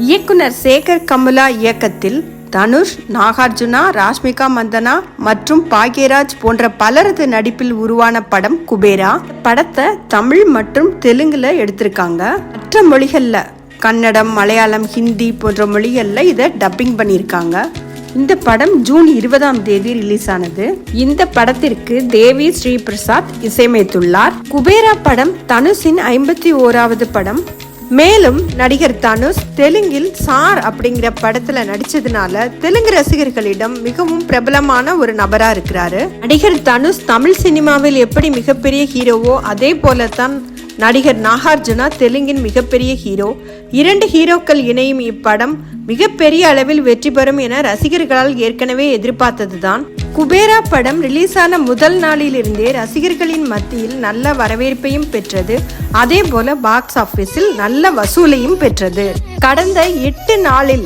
இயக்குனர் சேகர் கமலா இயக்கத்தில் தனுஷ் நாகார்ஜுனா ராஷ்மிகா மந்தனா மற்றும் பாக்யராஜ் போன்ற பலரது நடிப்பில் உருவான படம் குபேரா. படத்தை தமிழ் மற்றும் தெலுங்குல எடுத்திருக்காங்க. மற்ற மொழிகளில் கன்னடம் மலையாளம் ஹிந்தி போன்ற மொழிகளில் இதை டப்பிங் பண்ணியிருக்காங்க. இந்த படம் ஜூன் இருபதாம் தேதி ரிலீஸ் ஆனது. இந்த படத்திற்கு தேவி ஸ்ரீ பிரசாத் இசையமைத்துள்ளார். குபேரா படம் தனுஷின் ஐம்பத்தி ஓராவது படம். மேலும் நடிகர் தனுஷ் தெலுங்கில் சார் அப்படிங்கிற படத்துல நடிச்சதுனால தெலுங்கு ரசிகர்களிடம் மிகவும் பிரபலமான ஒரு நபரா இருக்கிறாரு. நடிகர் தனுஷ் தமிழ் சினிமாவில் எப்படி மிகப்பெரிய ஹீரோவோ அதே போலத்தான் நடிகர் நாகார்ஜுனா தெலுங்கின் மிகப்பெரிய ஹீரோ. இரண்டு ஹீரோக்கள் இணையும் இப்படம் மிகப்பெரிய அளவில் வெற்றி பெறும் என ரசிகர்களால் ஏற்கனவே எதிர்பார்த்ததுதான். குபேரா படம் ரிலீஸ் ஆன முதல் நாளிலிருந்தே ரசிகர்களின் மத்தியில் நல்ல வரவேற்பையும் பெற்றது. அதே போல பாக்ஸ் ஆபீஸில் நல்ல வசூலையும் பெற்றது. கடந்த எட்டு நாளில்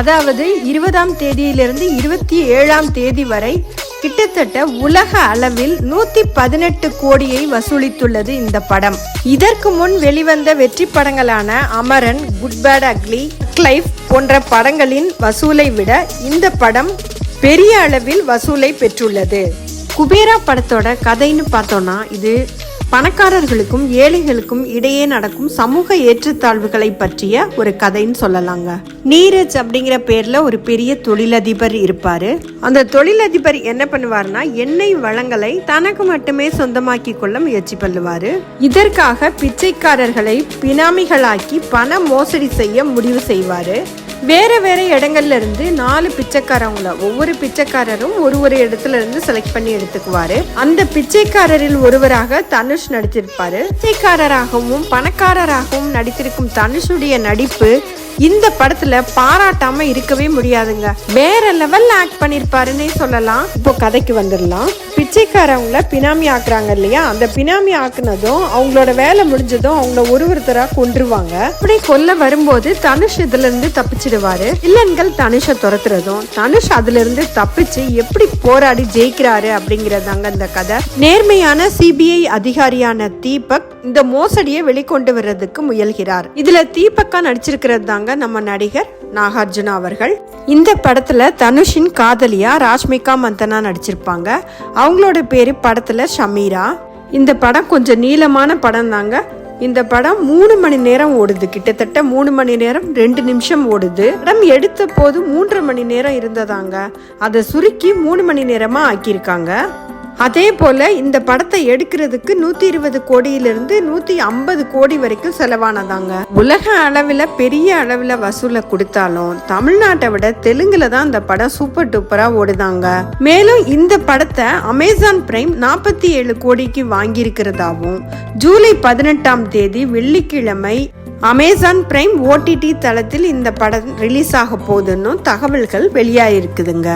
அதாவது இருபதாம் தேதியிலிருந்து இருபத்தி ஏழாம் தேதி வரை கிட்டத்தட்ட உலக அளவில் நூத்தி பதினெட்டு கோடியை வசூலித்துள்ளது இந்த படம். இதற்கு முன் வெளிவந்த வெற்றி படங்களான அமரன் குட் பேட் அக்லி கிளைஃப் போன்ற படங்களின் வசூலை விட இந்த படம் பெரிய அளவில் வசூலை பெற்றுள்ளது. குபேரா படத்தோட கதைன்னு பார்த்தோம்னா இது பணக்காரர்களுக்கும் ஏழைகளுக்கும் இடையே நடக்கும் சமூக ஏற்றத்தாழ்வுகளை பற்றிய ஒரு கதைன்னு சொல்லலாங்க. நீரஜ் அப்படிங்கிற பேர்ல ஒரு பெரிய தொழிலதிபர் இருப்பாரு. அந்த தொழிலதிபர் என்ன பண்ணுவார்னா எண்ணெய் வளங்களை தனக்கு மட்டுமே சொந்தமாக்கி கொள்ள முயற்சி பண்ணுவாரு. இதற்காக பிச்சைக்காரர்களை பினாமிகளாக்கி பண மோசடி செய்ய முடிவு செய்வாரு. வேற வேறு இடங்கள்ல இருந்து நாலு பிச்சைக்காரவங்கள ஒவ்வொரு பிச்சைக்காரரும் ஒரு ஒரு இடத்துல இருந்து செலக்ட் பண்ணி எடுத்துக்குவாரு. அந்த பிச்சைக்காரரில் ஒருவராக தனுஷ் நடித்திருப்பாரு. பிச்சைக்காரராகவும் பணக்காரராகவும் நடித்திருக்கும் தனுஷுடைய நடிப்பு இந்த படத்துல பாராட்டாம இருக்கவே முடியாதுங்க. வேற லெவல்ல ஆக்ட் பண்ணிருப்பாருன்னே சொல்லலாம். இப்போ கதைக்கு வந்துடலாம். பிச்சைக்காரவங்கள பினாமி ஆக்குறாங்க இல்லையா? அந்த பினாமி ஆக்குனதும் அவங்களோட வேலை முடிஞ்சதும் அவங்கள ஒரு ஒருத்தரா கொன்றுவாங்க. அப்படி கொல்ல வரும்போது தனுஷ் இதுல இருந்து தப்பிச்சிடுவாரு. வில்லன்கள் தனுஷை துரத்துறதும் தனுஷ் அதுல இருந்து தப்பிச்சு எப்படி போராடி ஜெயிக்கிறாரு அப்படிங்கறதாங்க இந்த கதை. நேர்மையான சிபிஐ அதிகாரியான தீபக் இந்த மோசடியை வெளிக்கொண்டு வர்றதுக்கு முயல்கிறார். இதுல தீபக்கா நடிச்சிருக்கிறது தாங்க நம்ம நடிகர் நாகார்ஜுனா அவர்கள். இந்த படத்துல தனுஷின் காதலியா ராஷ்மிகா மந்தனா நடிச்சிருப்பாங்க. அவங்களோட பேரு படத்துல ஷமீரா. இந்த படம் கொஞ்சம் நீளமான படம் தாங்க. இந்த படம் மூணு மணி நேரம் ஓடுது. கிட்டத்தட்ட மூணு மணி நேரம் ரெண்டு நிமிஷம் ஓடுது. படம் எடுத்த போது மூன்றரை மணி நேரம் இருந்ததாங்க. அதை சுருக்கி மூணு மணி நேரமா ஆக்கியிருக்காங்க. அதே போல் இந்த படத்தை எடுக்கிறதுக்கு நூற்றி இருபது கோடியிலிருந்து நூற்றி ஐம்பது கோடி வரைக்கும் செலவானதாங்க. உலக அளவில் பெரிய அளவில் வசூலை கொடுத்தாலும் தமிழ்நாட்டை விட தெலுங்குல தான் இந்த படம் சூப்பர் டூப்பராக ஓடுதாங்க. மேலும் இந்த படத்தை அமேசான் பிரைம் நாற்பத்தி ஏழு கோடிக்கு வாங்கியிருக்கிறதாவும் ஜூலை பதினெட்டாம் தேதி வெள்ளிக்கிழமை அமேசான் பிரைம் ஓடிடி தளத்தில் இந்த படம் ரிலீஸ் ஆக போகுதுன்னு தகவல்கள் வெளியாயிருக்குதுங்க.